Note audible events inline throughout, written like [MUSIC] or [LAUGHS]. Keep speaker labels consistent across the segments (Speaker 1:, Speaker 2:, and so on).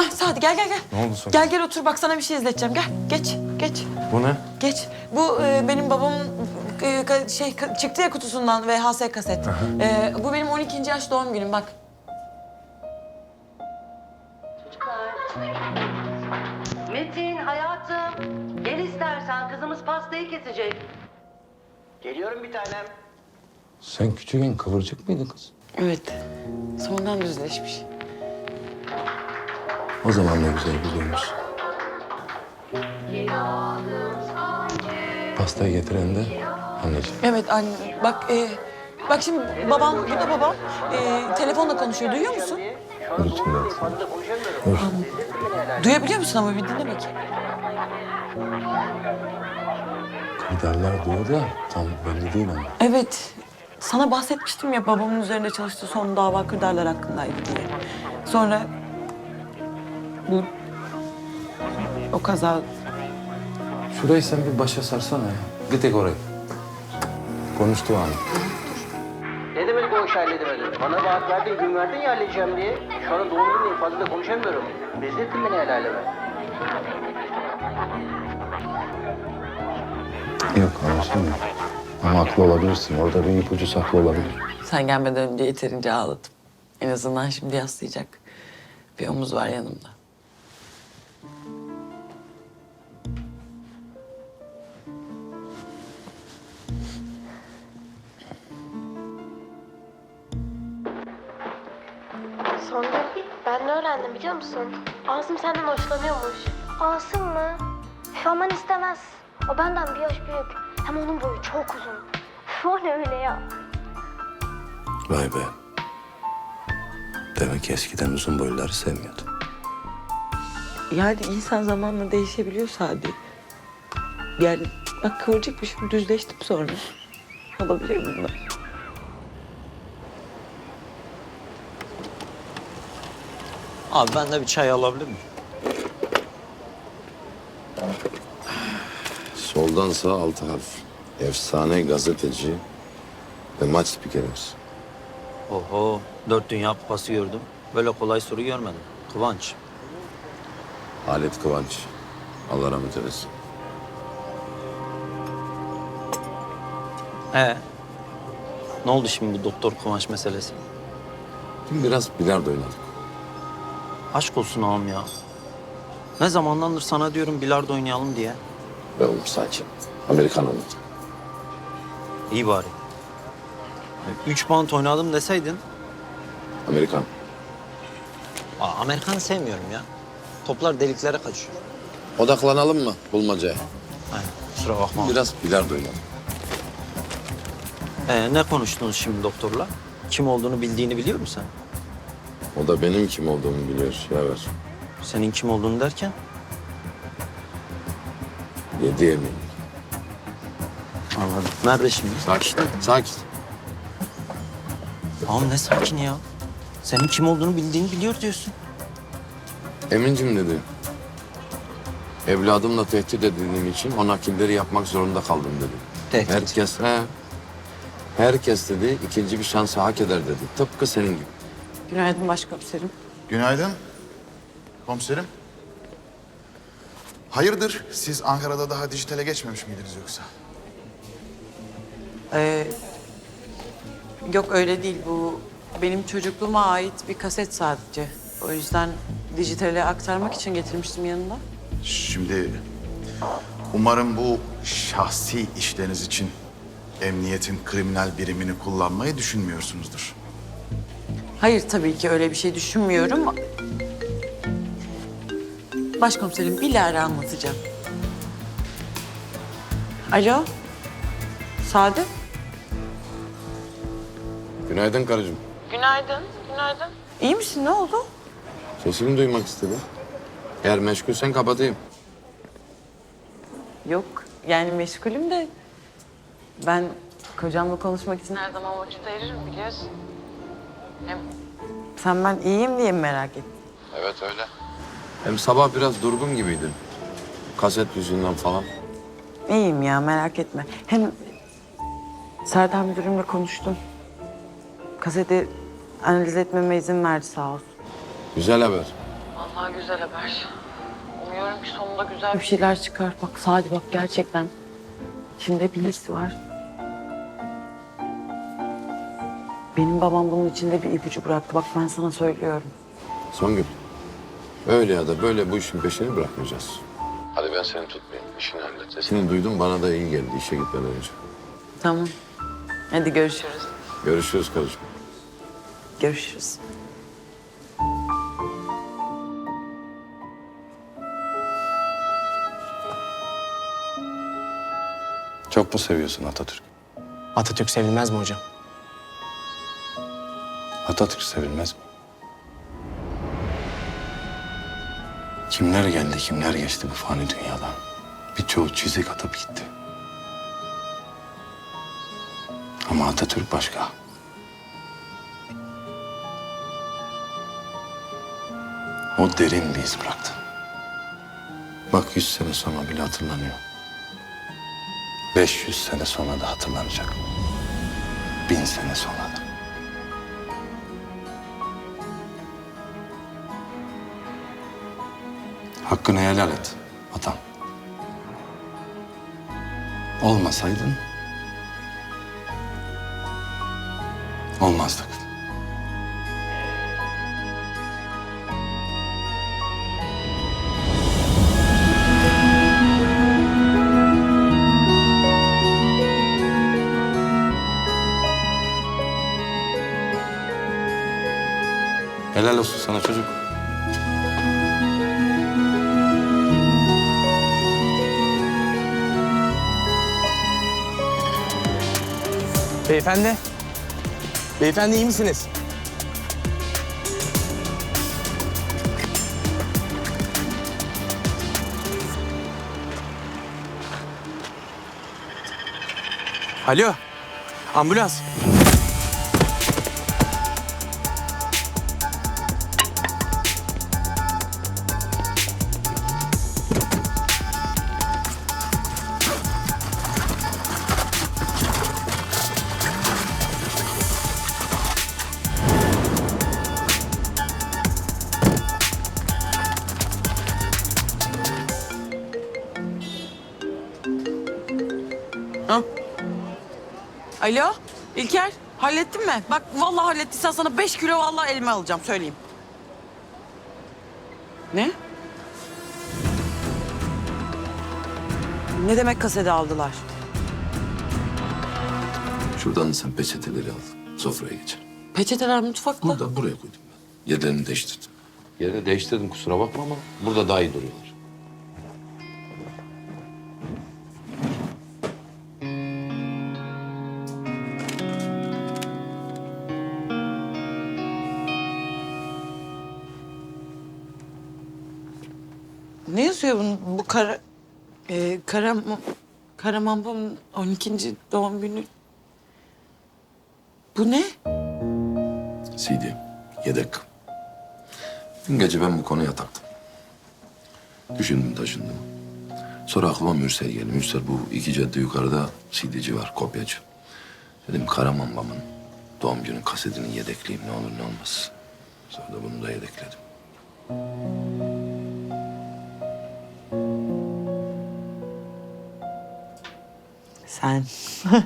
Speaker 1: Ha Sadi gel gel gel.
Speaker 2: Ne oldu sonra?
Speaker 1: Gel gel otur bak sana bir şey izleteceğim. Gel geç geç
Speaker 2: Bu ne?
Speaker 1: geç. Bu e, benim babamın e, ka- şey ka- çıktı ya kutusundan VHS kaset. E, bu benim 12. yaş doğum günüm bak.
Speaker 3: Metin hayatım gel istersen kızımız pastayı kesecek.
Speaker 4: Geliyorum bir tanem.
Speaker 2: Sen küçükken kıvırcık mıydın kız?
Speaker 1: Evet. Sonradan düzleşmiş.
Speaker 2: O zaman ne güzel biliyormuş. Pastayı getiren de anneciğim.
Speaker 1: Evet anne. Bak e, bak şimdi babam burada babam e, telefonla konuşuyor. Duyuyor musun?
Speaker 2: Lütfen.
Speaker 1: Duyabiliyor musun ama bir dinle bakayım.
Speaker 2: Giderler diyor da tam belli değil ama.
Speaker 1: Evet. Sana bahsetmiştim ya babamın üzerinde çalıştığı son dava kırdarlar hakkındaydı diye. Sonra bu o kaza
Speaker 2: Şurayı sen bir başa sarsana ya. Bir tek orayı. Konuştuğu an.
Speaker 4: Ne demek o iş halledemedin? Bana vaat verdin, gün verdin ya halledeceğim diye. Şu anda doğum günündeyim, fazla da konuşamıyorum. Bezlettin beni el aleme.
Speaker 2: Yok anlaşılmıyor. Ama haklı olabilirsin. Orada bir ipucu saklı olabilir.
Speaker 1: sen gelmeden önce yeterince ağladım. En azından şimdi yaslayacak bir omuz var yanımda.
Speaker 5: Öğrendim biliyor musun? Asım senden hoşlanıyormuş. Asım mı? Üf, aman istemez. O benden bir yaş büyük. Hem onun boyu çok uzun. Üf, o ne öyle ya?
Speaker 2: Vay be. Demek ki eskiden uzun boyluları sevmiyordu.
Speaker 1: Yani insan zamanla değişebiliyor Sadi. Yani bak kıvırcıkmışım düzleştim sonra. Olabilir bunlar.
Speaker 6: Abi ben de bir çay alabilir miyim?
Speaker 7: Soldan sağ altı harf. Efsane gazeteci ve maç spikerimiz.
Speaker 6: Oho, dört dünya kupası gördüm. Böyle kolay soru görmedim. Kıvanç.
Speaker 7: Halit Kıvanç. Allah rahmet eylesin.
Speaker 6: Ee, ne oldu şimdi bu doktor Kıvanç meselesi?
Speaker 7: Dün biraz bilardo oynadık.
Speaker 6: Aşk olsun ağam ya. Ne zamandandır sana diyorum bilardo oynayalım diye.
Speaker 7: Ve oğlum sakin. Amerikan oynadı.
Speaker 6: İyi bari. Üç bant oynadım deseydin.
Speaker 7: Amerikan.
Speaker 6: Aa, Amerikan'ı sevmiyorum ya. Toplar deliklere kaçıyor.
Speaker 7: Odaklanalım mı bulmacaya?
Speaker 6: Aynen, kusura bakma.
Speaker 7: Biraz bilardo oynadık.
Speaker 6: Ee, ne konuştunuz şimdi doktorla? Kim olduğunu bildiğini biliyor musun sen?
Speaker 7: O da benim kim olduğumu biliyor. Yaver.
Speaker 6: Senin kim olduğunu derken?
Speaker 7: Yedi yemin.
Speaker 6: Anladım. Nerede şimdi?
Speaker 7: Sakin. Sakin.
Speaker 6: Ağam ne sakin ya. Senin kim olduğunu bildiğini biliyor diyorsun.
Speaker 7: Emincim dedi. Evladımla tehdit edildiğim için o nakilleri yapmak zorunda kaldım dedi.
Speaker 6: Tehdit.
Speaker 7: Herkes, he. Herkes dedi ikinci bir şansı hak eder dedi. Tıpkı senin gibi.
Speaker 1: Günaydın başkomiserim.
Speaker 8: Günaydın. Komiserim. Hayırdır? Siz Ankara'da daha dijitale geçmemiş miydiniz yoksa?
Speaker 1: Ee, yok öyle değil bu benim çocukluğuma ait bir kaset sadece. O yüzden dijitale aktarmak için getirmiştim yanında.
Speaker 8: Şimdi umarım bu şahsi işleriniz için emniyetin kriminal birimini kullanmayı düşünmüyorsunuzdur.
Speaker 1: Hayır tabii ki öyle bir şey düşünmüyorum. Başkomiserim bilahare anlatacağım. Alo? Sade?
Speaker 7: Günaydın karıcığım.
Speaker 1: Günaydın, günaydın. İyi misin? Ne oldu?
Speaker 7: Sesini duymak istedim. Eğer meşgulsen kapatayım.
Speaker 1: Yok, yani meşgulüm de ben kocamla konuşmak için her zaman vakit ayırırım biliyorsun. Hem sen ben iyiyim diye mi merak ettin?
Speaker 7: Evet öyle. Hem sabah biraz durgun gibiydin. Kaset yüzünden falan.
Speaker 1: İyiyim ya merak etme. Hem Serdar müdürümle konuştum. Kaseti analiz etmeme izin verdi sağ olsun.
Speaker 7: Güzel haber.
Speaker 1: Vallahi güzel haber. Umuyorum ki sonunda güzel bir şeyler çıkar. Bak Sadi bak gerçekten. İçimde bir his var. Benim babam bunun içinde bir ipucu bıraktı. Bak ben sana söylüyorum.
Speaker 7: Songül. Öyle ya da böyle bu işin peşini bırakmayacağız. Hadi ben seni tutmayayım. İşini hallet. Sesini duydum bana da iyi geldi işe gitmeden önce.
Speaker 1: Tamam. Hadi görüşürüz.
Speaker 7: Görüşürüz karıcığım.
Speaker 1: Görüşürüz.
Speaker 2: Çok mu seviyorsun Atatürk?
Speaker 9: Atatürk sevilmez mi hocam?
Speaker 2: Atatürk sevilmez mi? Kimler geldi, kimler geçti bu fani dünyadan. Birçoğu çizik atıp gitti. Ama Atatürk başka. O derin bir iz bıraktı. Bak yüz sene sonra bile hatırlanıyor. 500 sene sonra da hatırlanacak. Bin sene sonra Hakkını helal et vatan. Olmasaydın olmazdık. Helal olsun sana çocuk.
Speaker 9: Beyefendi. Beyefendi iyi misiniz? Alo. Ambulans.
Speaker 1: Alo İlker hallettin mi? Bak vallahi hallettiysen sana beş kilo vallahi elime alacağım söyleyeyim. Ne? Ne demek kasede aldılar?
Speaker 7: Şuradan sen peçeteleri al. Sofraya geç.
Speaker 1: Peçeteler mutfakta.
Speaker 7: Burada buraya koydum ben. Yerlerini değiştirdim. Yerini değiştirdim kusura bakma ama burada daha iyi duruyorlar.
Speaker 1: Kara... E, Karam... Karamamba'nın 12. doğum günü. Bu ne?
Speaker 7: CD, yedek. Dün gece ben bu konuya taktım. Düşündüm taşındım. Sonra aklıma Mürsel geldi. Mürsel bu iki cadde yukarıda CD'ci var, kopyacı. Dedim Karamanbam'ın doğum günü kasetini yedekleyeyim ne olur ne olmaz. Sonra da bunu da yedekledim.
Speaker 1: Sen... [LAUGHS]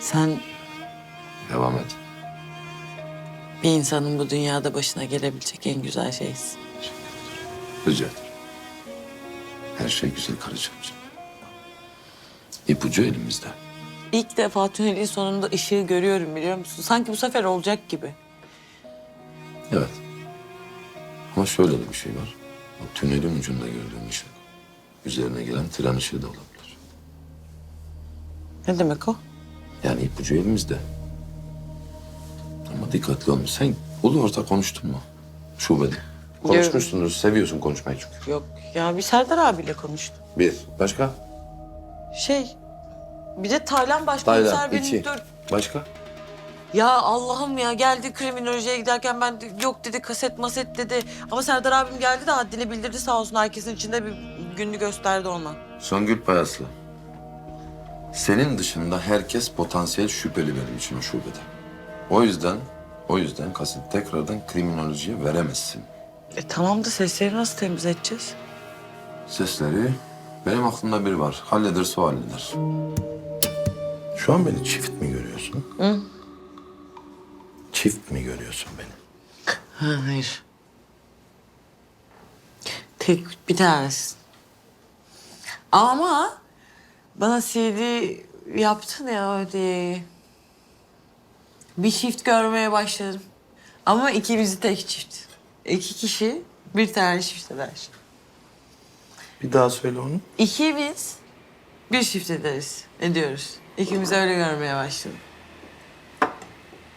Speaker 1: Sen
Speaker 7: Devam et.
Speaker 1: bir insanın bu dünyada başına gelebilecek en güzel şeysin.
Speaker 7: Rica ederim. Her şey güzel karıcığım. İpucu elimizde.
Speaker 1: İlk defa tünelin sonunda ışığı görüyorum biliyor musun? Sanki bu sefer olacak gibi.
Speaker 7: Evet. Ama şöyle de bir şey var. O tünelin ucunda gördüğüm ışık. Üzerine gelen tren ışığı da olabilir.
Speaker 1: Ne demek o?
Speaker 7: Yani ipucu elimizde. Ama dikkatli olun. Sen ulu orta konuştun mu? Şubede. Konuşmuşsunuz. Seviyorsun konuşmayı çünkü.
Speaker 1: Yok ya bir Serdar abiyle konuştum.
Speaker 7: Bir. Başka?
Speaker 1: Şey bir de Taylan başkomiser
Speaker 7: Taylan.
Speaker 1: beni
Speaker 7: iki.
Speaker 1: dur.
Speaker 7: Başka?
Speaker 1: Ya Allah'ım ya geldi kriminolojiye giderken ben de, yok dedi kaset maset dedi. Ama Serdar abim geldi de haddini bildirdi sağ olsun herkesin içinde bir gününü gösterdi ona.
Speaker 7: Songül Payaslı. Senin dışında herkes potansiyel şüpheli benim için şubede. O yüzden O yüzden kasıt tekrardan kriminolojiye veremezsin.
Speaker 1: E tamam da sesleri nasıl temiz edeceğiz?
Speaker 7: Sesleri benim aklımda biri var. Hallederse o halleder. Şu an beni çift mi görüyorsun?
Speaker 1: Hı?
Speaker 7: Çift mi görüyorsun beni?
Speaker 1: Ha, hayır. Tek bir tanesi. Ama bana CD yaptın ya diye. Bir çift görmeye başladım. Ama ikimizi tek çift. İki kişi bir tane çift eder.
Speaker 7: Bir daha söyle onu.
Speaker 1: İkimiz bir çift ederiz, ediyoruz. İkimiz öyle görmeye başladım.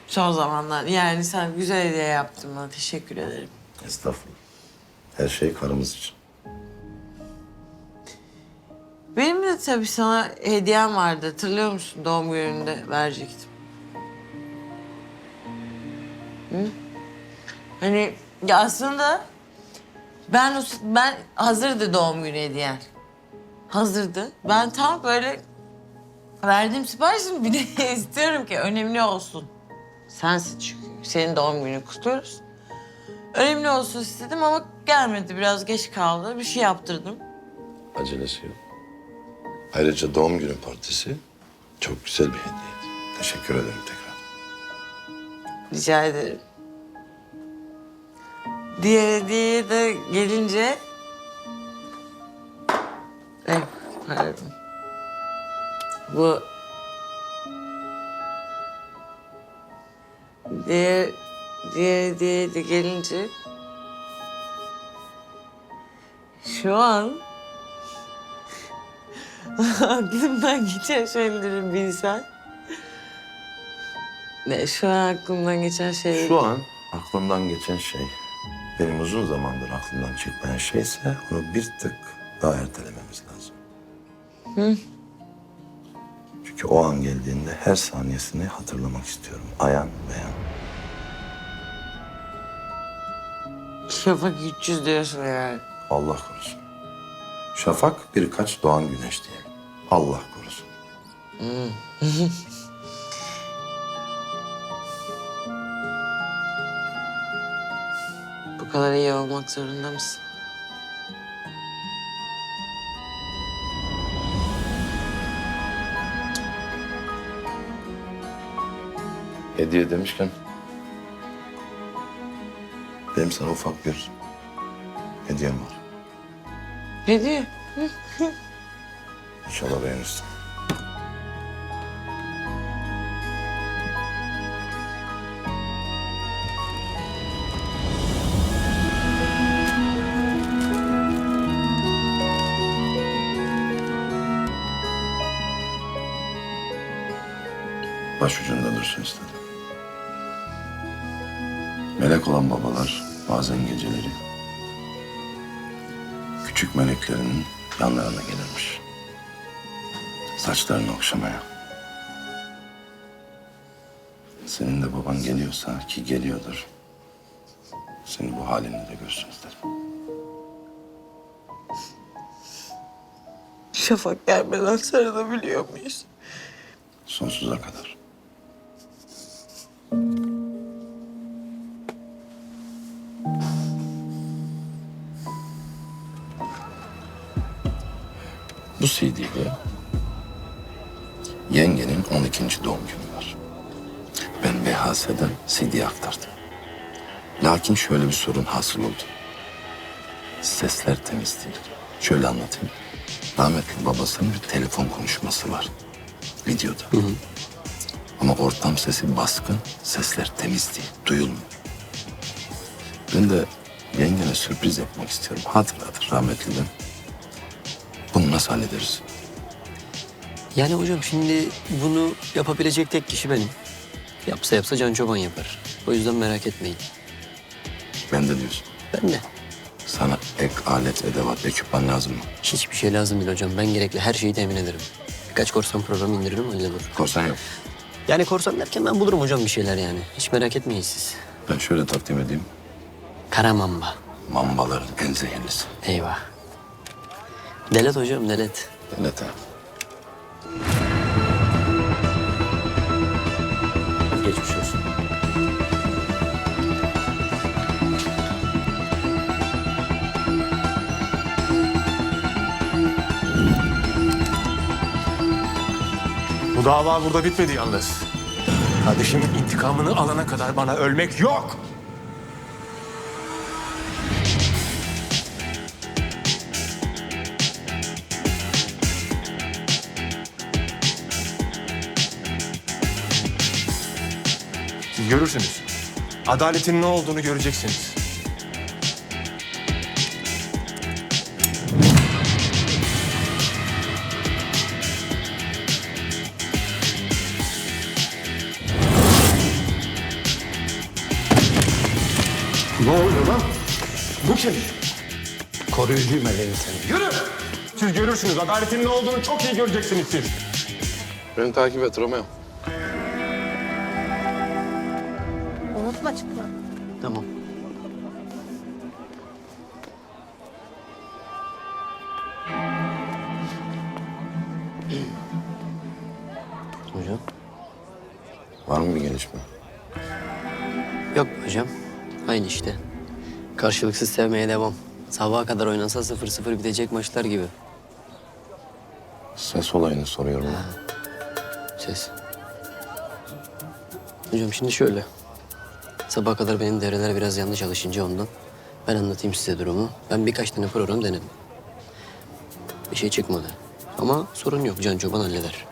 Speaker 1: Son zamanlar. Yani sen güzel hediye yaptın bana. Teşekkür ederim.
Speaker 7: Estağfurullah. Her şey karımız için.
Speaker 1: Benim de tabii sana hediyem vardı. Hatırlıyor musun? Doğum gününde verecektim. Hı? Hani ya aslında ben ben hazırdı doğum günü hediyen. Hazırdı. Ben tam böyle verdiğim siparişin bir de [LAUGHS] istiyorum ki önemli olsun. Sensin çünkü. Senin doğum günü kutluyoruz. Önemli olsun istedim ama gelmedi. Biraz geç kaldı. Bir şey yaptırdım.
Speaker 7: Acelesi yok. Ayrıca doğum günü partisi çok güzel bir hediyeydi. Teşekkür ederim tekrar.
Speaker 1: Rica ederim. Diğer hediye de gelince... Eh, pardon. Bu... Diğer, diğer hediye de gelince... Şu an... [LAUGHS] aklımdan geçen şeyleri bilsen... Ne, şu an aklımdan geçen şey...
Speaker 7: Şu an aklımdan geçen şey, benim uzun zamandır aklımdan çıkmayan şeyse onu bir tık daha ertelememiz lazım.
Speaker 1: Hı?
Speaker 7: Çünkü o an geldiğinde her saniyesini hatırlamak istiyorum. Ayan beyan.
Speaker 1: Şafak 300 diyorsun yani.
Speaker 7: Allah korusun. Şafak birkaç doğan güneş diyelim. Allah korusun. [LAUGHS]
Speaker 1: Bu kadar iyi olmak zorunda mısın?
Speaker 7: Hediye demişken... Benim sana ufak bir hediyem var.
Speaker 1: Ne diyor?
Speaker 7: İnşallah beğenirsin. Başucunda dursun istedim. Melek olan babalar bazen geceleri küçük meleklerinin yanlarına gelirmiş. Saçlarını okşamaya. Senin de baban geliyorsa ki geliyordur. Seni bu halinde de görsün isterim.
Speaker 1: Şafak gelmeden sarılabiliyor muyuz?
Speaker 7: Sonsuza kadar. CD'de yengenin 12. doğum günü var. Ben VHS'den CD'ye aktardım. Lakin şöyle bir sorun hasıl oldu. Sesler temiz değil. Şöyle anlatayım. Rahmetli babasının bir telefon konuşması var. Videoda. Ama ortam sesi baskın, sesler temiz değil, duyulmuyor. Ben de yengene sürpriz yapmak istiyorum. Hatırladır rahmetliden. Bunu nasıl hallederiz?
Speaker 10: Yani hocam şimdi bunu yapabilecek tek kişi benim. Yapsa yapsa Can Çoban yapar. O yüzden merak etmeyin.
Speaker 7: Ben de diyorsun.
Speaker 10: Ben de.
Speaker 7: Sana ek alet, edevat, ekipman lazım mı?
Speaker 10: Hiçbir şey lazım değil hocam. Ben gerekli her şeyi temin ederim. Birkaç korsan programı indiririm öyle olur.
Speaker 7: Korsan yok.
Speaker 10: Yani korsan derken ben bulurum hocam bir şeyler yani. Hiç merak etmeyin siz.
Speaker 7: Ben şöyle takdim edeyim.
Speaker 10: Kara mamba.
Speaker 7: Mambaların en zehirlisi.
Speaker 10: Eyvah. Delet hocam, delet.
Speaker 7: Delet ha.
Speaker 10: Geçmiş olsun.
Speaker 9: Bu dava burada bitmedi yalnız. Kardeşimin intikamını alana kadar bana ölmek yok. Görürsünüz. Adaletin ne olduğunu göreceksiniz. Ne oluyor lan? Bu kim?
Speaker 10: Koruyucu meleğim seni.
Speaker 9: Yürü! Siz görürsünüz. Adaletin ne olduğunu çok iyi göreceksiniz siz.
Speaker 7: Beni takip et Romeo.
Speaker 5: Unutma çıkma.
Speaker 10: Tamam. [CLEARS THROAT] Hocam?
Speaker 7: Var mı bir gelişme?
Speaker 10: Yok hocam. Aynı işte. Karşılıksız sevmeye devam. Sabaha kadar oynansa 0-0 bitecek maçlar gibi.
Speaker 7: Ses olayını soruyorum.
Speaker 10: Ses. Hocam şimdi şöyle. Sabaha kadar benim devreler biraz yanlış çalışınca ondan. Ben anlatayım size durumu. Ben birkaç tane program denedim. Bir şey çıkmadı. Ama sorun yok. Can Çoban halleder.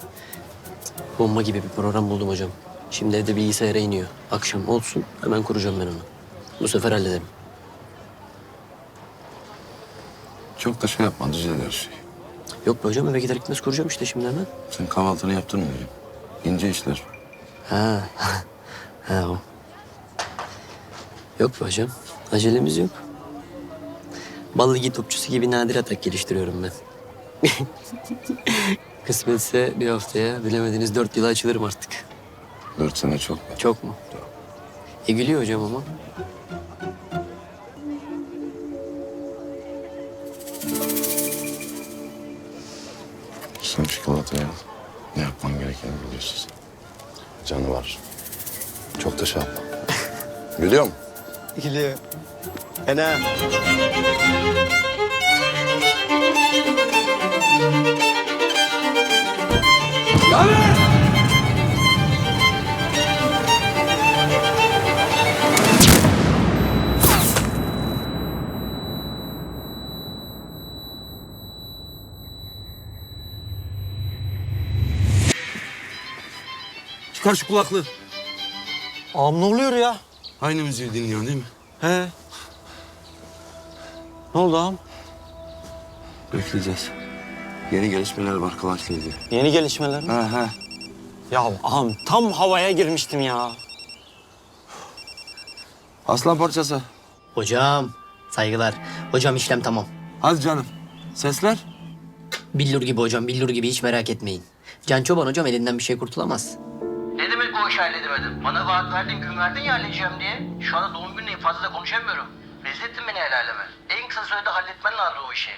Speaker 10: Bomba gibi bir program buldum hocam. Şimdi evde bilgisayara iniyor. Akşam olsun hemen kuracağım ben onu. Bu sefer hallederim.
Speaker 7: Çok da şey yapma, düzelir her şey.
Speaker 10: Yok be hocam eve gider gitmez kuracağım işte şimdi hemen.
Speaker 7: Sen kahvaltını yaptın mı hocam? İnce işler.
Speaker 10: Ha. [LAUGHS] ha o. Yok hocam. Acelemiz yok. Ballı topçusu gibi nadir atak geliştiriyorum ben. [LAUGHS] Kısmetse bir haftaya bilemediniz dört yıla açılırım artık.
Speaker 7: Dört sene çok.
Speaker 10: Çok mu? E gülüyor hocam ama.
Speaker 7: Sen çikolatayı al. Ne yapman gerekeni biliyorsun. Canı var. Çok da şey yapma. [LAUGHS] Biliyor musun?
Speaker 10: Gülüyor. Fena.
Speaker 2: Çıkar şu kulaklığı.
Speaker 6: Ağam ne oluyor ya?
Speaker 2: Aynı müziği dinliyorsun değil mi?
Speaker 6: He. Ne oldu ağam?
Speaker 2: Bekleyeceğiz. Yeni gelişmeler var Kıvanç'la ilgili.
Speaker 6: Yeni gelişmeler mi?
Speaker 2: Ha ha.
Speaker 6: Ya ağam tam havaya girmiştim ya.
Speaker 2: Aslan parçası.
Speaker 10: Hocam saygılar. Hocam işlem tamam.
Speaker 2: Hadi canım. Sesler?
Speaker 10: Billur gibi hocam billur gibi hiç merak etmeyin. Can Çoban hocam elinden bir şey kurtulamaz.
Speaker 4: İşi halledemedim? Bana vaat verdin, gün verdin ya halledeceğim diye. Şu anda doğum günündeyim, fazla da konuşamıyorum. Rezil ettin beni el aleme. En kısa sürede halletmen lazım o işi.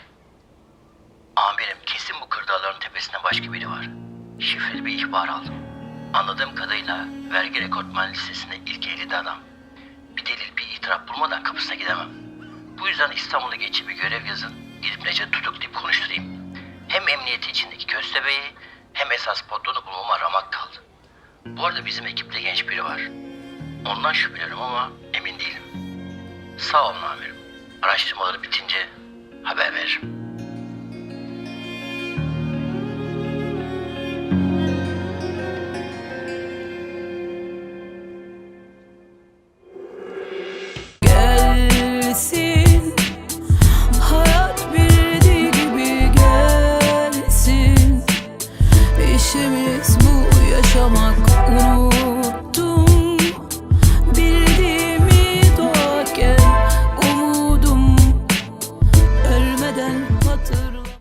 Speaker 4: Amirim, kesin bu kırdağların tepesinde başka biri var. Şifreli bir ihbar aldım. Anladığım kadarıyla vergi rekortman listesinde ilk 50'de adam. Bir delil, bir itiraf bulmadan kapısına gidemem. Bu yüzden İstanbul'a geçip bir görev yazın. Gidip Necdet tutuklayıp konuşturayım. Hem emniyeti içindeki köstebeği hem esas patronu bulmama ramak kaldı. Bu arada bizim ekipte genç biri var. Ondan şüpheleniyorum ama emin değilim. Sağ olun amirim. Araştırmaları bitince haber veririm.